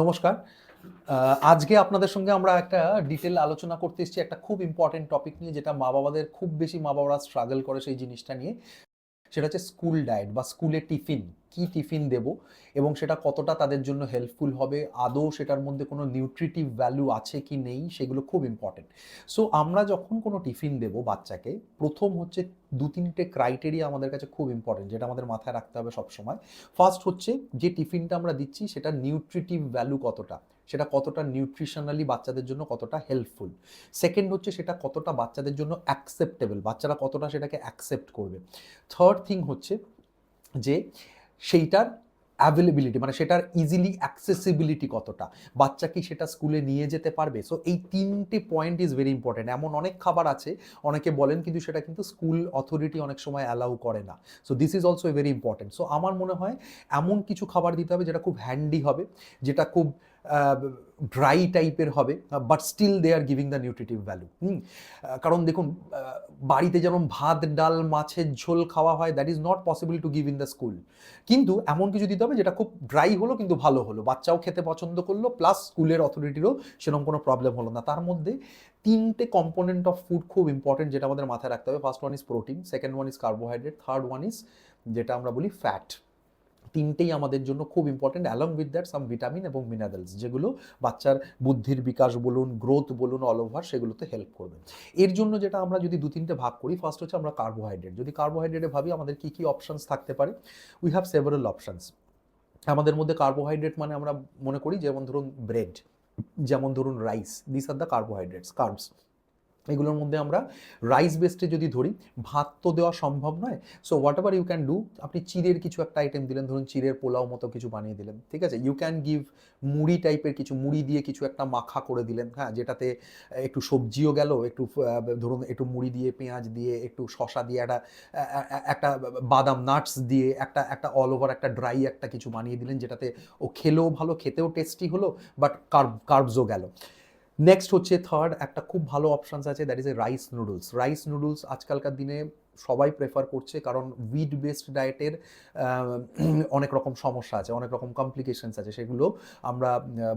নমস্কার। আজকে আপনাদের সঙ্গে আমরা একটা ডিটেল আলোচনা করতে এসেছি, একটা খুব ইম্পর্টেন্ট টপিক নিয়ে, যেটা মা বাবাদের খুব বেশি মা বাবারা স্ট্রাগল করে সেই জিনিসটা নিয়ে। সেটা হচ্ছে স্কুল ডায়েট বা স্কুলে টিফিন কি টিফিন দেব এবং সেটা কতটা তাদের জন্য হেল্পফুল হবে, আদৌ সেটার মধ্যে কোনো নিউট্রিটিভ ভ্যালু আছে কি নেই, সেগুলো খুব ইম্পর্টেন্ট সো আমরা যখন কোনো টিফিন দেব বাচ্চাকে, প্রথম হচ্ছে দু তিনটে ক্রাইটেরিয়া আমাদের কাছে খুব ইম্পর্টেন্ট যেটা আমাদের মাথায় রাখতে হবে সবসময়। ফার্স্ট হচ্ছে যে টিফিনটা আমরা দিচ্ছি সেটা নিউট্রিটিভ ভ্যালু কতটা, সেটা কতটা নিউট্রিশনালি বাচ্চাদের জন্য কতটা হেল্পফুল সেকেন্ড হচ্ছে সেটা কতটা বাচ্চাদের জন্য অ্যাকসেপ্টেবল বাচ্চারা কতটা সেটাকে অ্যাকসেপ্ট করবে। থার্ড থিং হচ্ছে যে সেইটার অ্যাভেলেবিলিটি মানে সেটার ইজিলি অ্যাক্সেসিবিলিটি কতটা? বাচ্চা কি সেটা স্কুলে নিয়ে যেতে পারবে? সো এই তিনটে পয়েন্ট ইজ ভেরি ইম্পর্টেন্ট এমন অনেক খাবার আছে, অনেকে বলেন কিন্তু সেটা কিন্তু স্কুল অথরিটি অনেক সময় অ্যালাউ করে না। So this is also very important so আমার মনে হয় এমন কিছু খাবার দিতে হবে যেটা খুব হ্যান্ডি হবে, যেটা খুব ড্রাই টাইপের হবে but still they are giving the nutritive value কারণ দেখুন বাড়িতে যেমন ভাত, ডাল, মাছের ঝোল খাওয়া হয় that is not possible to give in the school কিন্তু এমন কিছু দিতে হবে যেটা খুব ড্রাই হলো কিন্তু ভালো হলো। বাচ্চাও খেতে পছন্দ করল প্লাস স্কুলের অথরিটিরও সেরকম কোনো প্রবলেম হলো না। তার মধ্যে তিনটে কম্পোনেন্ট অফ ফুড খুব ইম্পর্টেন্ট যেটা আমাদের মাথায় রাখতে হবে। First one is protein second one is carbohydrate third one is যেটা আমরা বলি ফ্যাট তিনটেই আমাদের জন্য খুব important along with that some vitamin এবং মিনারেলস যেগুলো বাচ্চার বুদ্ধির বিকাশ বলুন গ্রোথ বলুন অল ওভার সেগুলোতে হেল্প করবে। এর জন্য যেটা আমরা যদি দু তিনটে ভাগ করি ফার্স্ট হচ্ছে আমরা কার্বোহাইড্রেট যদি কার্বোহাইড্রেটে ভাবি, আমাদের কী কী অপশানস থাকতে পারে? উই হ্যাভ সেভারাল অপশানস আমাদের মধ্যে কার্বোহাইড্রেট মানে আমরা মনে করি, যেমন ধরুন ব্রেড যেমন ধরুন rice this are the carbohydrates carbs এগুলোর মধ্যে আমরা রাইস বেসডে যদি ধরি, ভাত তো দেওয়া সম্ভব নয়। So whatever you can do আপনি চিড়ের কিছু একটা আইটেম দিলেন, ধরুন চিড়ের পোলাও মতো কিছু বানিয়ে দিলেন, ঠিক আছে? ইউ ক্যান গিভ মুড়ি টাইপের কিছু, মুড়ি দিয়ে কিছু একটা মাখা করে দিলেন হ্যাঁ? যেটাতে একটু সবজিও গেল, একটু ধরুন একটু মুড়ি দিয়ে, পেঁয়াজ দিয়ে, একটু শশা দিয়ে, একটা একটা বাদাম নাটস দিয়ে, একটা একটা অল ওভার একটা ড্রাই একটা কিছু বানিয়ে দিলেন, যেটাতে ও খেলেও ভালো, খেতেও টেস্টি হলো বাট কার্ব কার্বসও গেল। নেক্সট হচ্ছে থার্ড একটা খুব ভালো অপশানস আছে that is a rice noodles rice noodles আজকালকার দিনে সবাই প্রেফার করছে, কারণ উইট বেসড ডায়েটের অনেক রকম সমস্যা আছে, অনেক রকম কমপ্লিকেশনস আছে, সেগুলো আমরা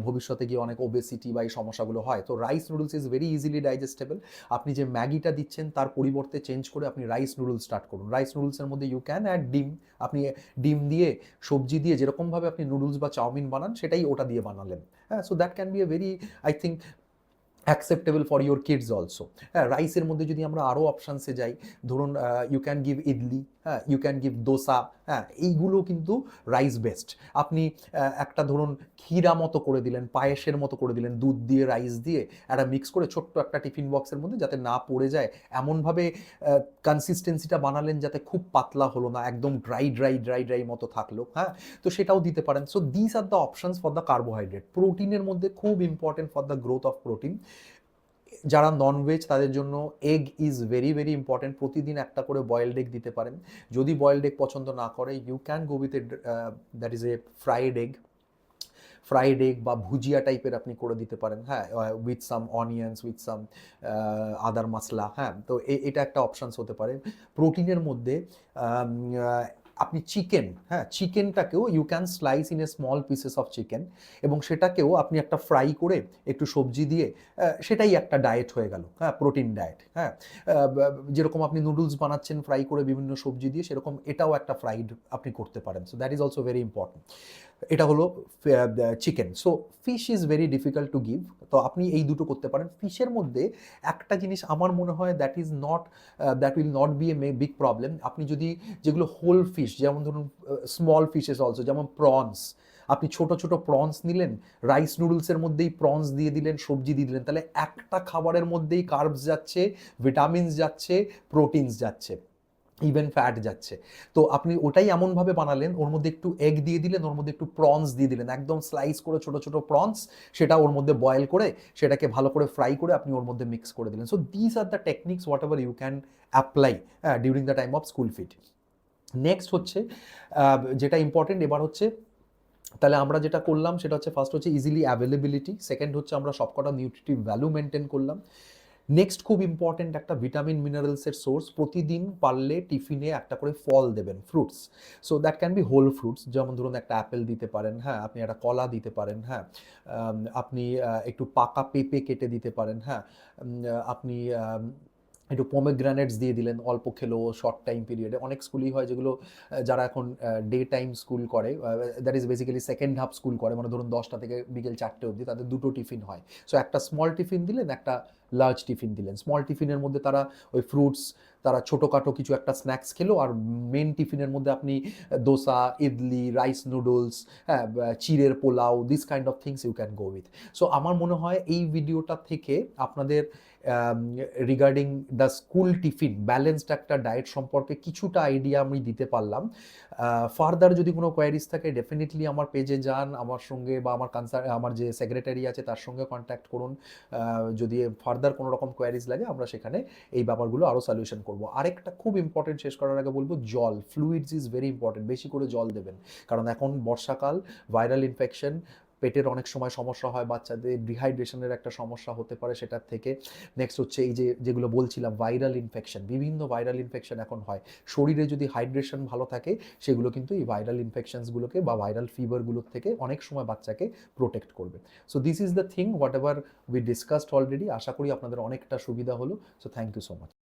ভবিষ্যতে গিয়ে অনেক ওবেসিটি বা এই সমস্যাগুলো হয়। তো rice noodles is very easily digestible আপনি যে ম্যাগিটা দিচ্ছেন, তার পরিবর্তে চেঞ্জ করে আপনি রাইস নুডলস স্টার্ট করুন। রাইস নুডলসের মধ্যে ইউ ক্যান অ্যাড ডিম। আপনি ডিম দিয়ে, সবজি দিয়ে যেরকমভাবে আপনি নুডলস বা চাউমিন বানান, সেটাই ওটা দিয়ে বানালেন। হ্যাঁ so that can be a very I think acceptable for your kids also হ্যাঁ রাইসের মধ্যে যদি আমরা আরও অপশানসে যাই, ধরুন ইউ ক্যান গিভ ইডলি হ্যাঁ ইউ ক্যান গিভ দোসা হ্যাঁ এইগুলো কিন্তু রাইস বেস্ট আপনি একটা ধরুন ক্ষীরা মতো করে দিলেন, পায়েসের মতো করে দিলেন, দুধ দিয়ে রাইস দিয়ে, একটা মিক্স করে ছোট্ট একটা টিফিন বক্সের মধ্যে যাতে না পড়ে যায়, এমনভাবে কনসিস্টেন্সিটা বানালেন যাতে খুব পাতলা হলো না, একদম ড্রাই ড্রাই ড্রাই ড্রাই মতো থাকল হ্যাঁ? তো সেটাও দিতে পারেন। So this are the options for the carbohydrate প্রোটিনের মধ্যে খুব important for the growth of protein যারা ননভেজ তাদের জন্য egg is very very important প্রতিদিন একটা করে বয়েলড এগ দিতে পারেন। যদি বয়েলড এগ পছন্দ না করে you can go with a that is a fried egg fried egg বা ভুজিয়া টাইপের আপনি করে দিতে পারেন। হ্যাঁ with some onions with some other masala হ্যাঁ তো এটা একটা অপশানস হতে পারে। প্রোটিনের মধ্যে আহ, আপনি চিকেন হ্যাঁ চিকেনটাকেও you can slice in a small pieces of chicken এবং সেটাকেও আপনি একটা ফ্রাই করে একটু সবজি দিয়ে সেটাই একটা ডায়েট হয়ে গেল হ্যাঁ প্রোটিন ডায়েট হ্যাঁ যেরকম আপনি নুডলস বানাচ্ছেন ফ্রাই করে বিভিন্ন সবজি দিয়ে, সেরকম এটাও একটা ফ্রাইড আপনি করতে পারেন so that is also very important এটা হলো chicken so fish is very difficult to give তো আপনি এই দুটো করতে পারেন। ফিশের মধ্যে একটা জিনিস আমার মনে হয় that is not that will not be a may big problem আপনি যদি যেগুলো হোল ফিশ যেমন ধরুন স্মল ফিশেস অলসো যেমন প্রনস আপনি ছোট ছোট প্রনস নিলেন রাইস নুডলসের মধ্যেই প্রনস দিয়ে দিলেন, সবজি দিয়ে দিলেন, তাহলে একটা খাবারের মধ্যেই কার্বস যাচ্ছে ভিটামিনস যাচ্ছে প্রোটিনস যাচ্ছে। ইভেন ফ্যাট যাচ্ছে। তো আপনি ওটাই এমনভাবে বানালেন, ওর মধ্যে একটু এগ দিয়ে দিলেন, ওর মধ্যে একটু প্রনস দিয়ে দিলেন। একদম স্লাইস করে ছোট ছোট প্রনস সেটা ওর মধ্যে বয়েল করে, সেটাকে ভালো করে ফ্রাই করে আপনি ওর মধ্যে মিক্স করে দিলেন। So this are the techniques whatever you can apply during the time of school fit next হচ্ছে যেটা ইম্পর্টেন্ট এবার হচ্ছে, তাহলে আমরা যেটা করলাম, সেটা হচ্ছে ফার্স্ট হচ্ছে ইজিলি অ্যাভেলেবিলিটি সেকেন্ড হচ্ছে আমরা সবকটা নিউট্রিটিভ ভ্যালু মেনটেন করলাম। নেক্সট খুব ইম্পর্টেন্ট একটা ভিটামিন মিনারেলসের সোর্স প্রতিদিন পারলে টিফিনে একটা করে ফল দেবেন fruits so that can be whole fruits যেমন ধরুন একটা অ্যাপেল দিতে পারেন হ্যাঁ আপনি একটা কলা দিতে পারেন হ্যাঁ আপনি একটু পাকা পেঁপে কেটে দিতে পারেন হ্যাঁ আপনি একটু পোমেগ্রানেটস দিয়ে দিলেন, অল্প খেলো শর্ট টাইম পিরিয়ডে অনেক স্কুলই হয় যেগুলো যারা এখন ডে টাইম স্কুল করে that is basically second half school করে। মানে ধরুন দশটা থেকে বিকেল চারটে অবধি তাদের দুটো টিফিন হয়। সো একটা স্মল টিফিন দিলেন, একটা লার্জ টিফিন দিলেন। স্মল টিফিনের মধ্যে তারা ওই ফ্রুটস তারা ছোটোখাটো কিছু একটা স্ন্যাক্স খেলো। আর মেন টিফিনের মধ্যে আপনি দোসা, ইডলি রাইস নুডলস হ্যাঁ বা চিড়ের pulao this kind of things you can go with so আমার মনে হয় এই ভিডিওটা থেকে আপনাদের regarding the school tiffin balanced একটা ডায়েট সম্পর্কে কিছুটা আইডিয়া আমি দিতে পারলাম। ফার্দার যদি কোনো কোয়ারিজ থাকে ডেফিনেটলি আমার পেজে যান, আমার সঙ্গে বা আমার কনসার আমার যে সেক্রেটারি আছে তার সঙ্গে কন্ট্যাক্ট করুন। যদি ফার্দার কোনো রকম কোয়ারিজ লাগে, আমরা সেখানে এই ব্যাপারগুলো আরও সলিউশন করব। আরেকটা খুব ইম্পর্টেন্ট শেষ করার আগে বলব, জল ফ্লুইডস ইজ ভেরি ইম্পর্টেন্ট বেশি করে জল দেবেন। কারণ এখন বর্ষাকাল ভাইরাল ইনফেকশন পেটের অনেক সময় সমস্যা হয়, বাচ্চাদের ডিহাইড্রেশনের একটা সমস্যা হতে পারে সেটার থেকে। নেক্সট হচ্ছে এই যে, যেগুলো বলছিলাম ভাইরাল ইনফেকশন বিভিন্ন ভাইরাল ইনফেকশন এখন হয়। শরীরে যদি হাইড্রেশন ভালো থাকে, সেগুলো কিন্তু এই ভাইরাল ইনফেকশনসগুলোকে বা ভাইরাল ফিভারগুলোর থেকে অনেক সময় বাচ্চাকে প্রোটেক্ট করবে। So this is the thing whatever we discussed already আশা করি আপনাদের অনেকটা সুবিধা হলো। So thank you so much